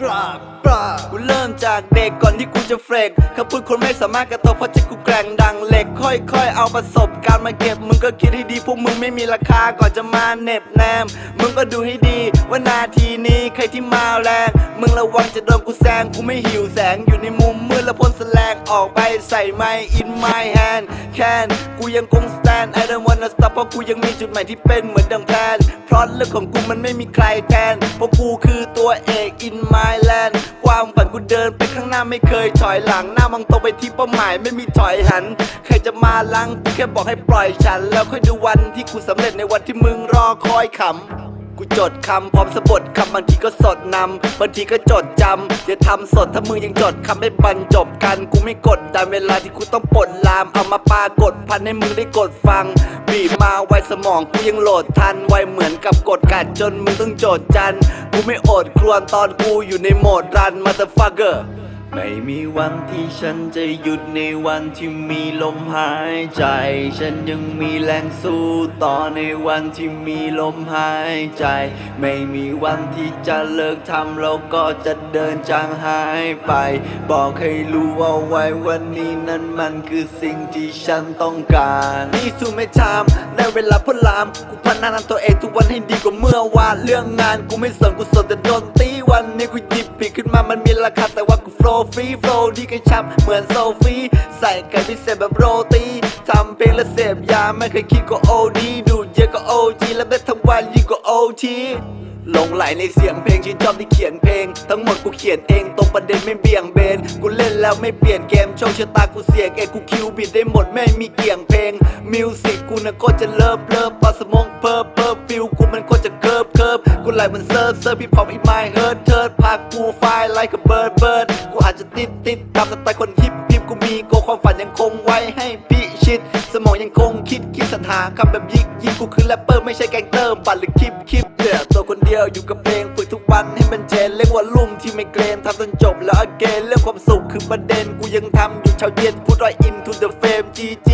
บราบรากูเริ่มจากเด็กก่อนที่กูจะเฟรกคำพูดคนไม่สามารถกระทบเพราะใจกูแกร่งดังเหล็ก ค่อยๆ เอาประสบการณ์มาเก็บ มึงก็คิดให้ดีพวกมึงไม่มีราคาก่อนจะมาเหน็บแนม มึงก็ดูให้ดีว่านาทีนี้ใครที่มาแรง มึงระวังจะโดนกูแซงกูไม่หิวแสงอยู่ในมุมมืด ล้วพ่นแสลงออกไปใส่ไม้ in my hand can กูยังคง stand I don't wanna stop เพราะกูยังมีจุดหมายที่เป็นเหมือนดังแพนเพราะเรื่องของกูมันไม่มีใครแทน เพราะกูคือตัวเอก in my land ความฝันกูเดินไปข้างหน้าไม่เคยถอยหลังหน้ามองตรงไปที่เป้าหมายไม่มีถอยหัน ใครจะมาลังกูแค่บอกให้ปล่อยฉัน แล้วค่อยดูวันที่กูสำเร็จในวันที่มึงรอคอยขำกูจดคำพร้อมสะบดคำบางที นำบางทีก็จดจำอย่าทำสดถ้ามึงยังจดคำไม่บรรจบกัน กูไม่กดดันเวลาที่กูต้องปลดลาม เอามาปากดพันให้มึงได้กดฟัง บีบมาไวสมองกูยังโหลดทัน ไวเหมือนกับกดกัดจนมึงต้องโจดจัน กูไม่อดครวญตอนกูอยู่ในโหมดรันมาเตอร์ฟักเกอร์ ไม่มีวันที่ฉันจะหยุดในวันที่มีลมหายใจ ฉันยังมีแรงสู้ต่อในวันที่มีลมหายใจ ไม่มีวันที่จะเลิกทำแล้วก็จะเดินจางหายไป บอกให้รู้เอาไว้วันนี้นั้นมันคือสิ่งที่ฉันต้องการนี่สู้ไม่ทำได้เวลาพลาม กูพัฒนาตัวเองทุกวันให้ดีกว่าเมื่อวานเรื่องงานกูไม่สนกูสนแต่โดนตีวันนี้กู ผิดขึ้นมามันมีราคาแต่ว่ากูโฟล์ฟรีโฟล์ดีกันชับเหมือนโซฟีใส่ไก่พิเศษแบบโรตีทำเพลงและเสพยาไม่เคยคิดก็โอดีดูดเยอะก็โอจีและเบ็ดทั้งวันยิ่งกว่าโอทีหลงไหลในเสียงเพลงชื่นชอบที่เขียนเพลง ทั้งหมดกูเขียนเองตรงประเด็นไม่เบี่ยงเบน กูเล่นแล้วไม่เปลี่ยนเกมโชคชะตากูเสียงเองกูคิวบิดได้หมดไม่มีเกี่ยงเพลง มิวสิกกูน่ะก็จะเลิฟเลิฟพอสมองเพิร์ มันเซิร์ฟเซิร์ฟพี่พอปอีไมเฮิร์ทเทิร์ดพากูไฟไลค์กับเบิร์ดเบิร์ดกูอาจจะติดติดตามสไตล์คนฮิปฮิปกูมีโกความฝันยังคงไว้ให้พิชิตสมองยังคงคิดคิดสรรหาคำแบบยิกยิกกูคือแรปเปอร์ไม่ใช่แกงเตอร์บัตรหรือคลิปคลิปเดี่ยตัวคนเดียวอยู่กับเพลงฝึกทุกวันให้มันเจนเรียกว่าลุ่มที่ไม่เกรนทำจนจบแล้วอเกนเรื่องความสุขคือประเด็นกูยังทำอยู่เช้าเย็นพูดว่า into the fame GG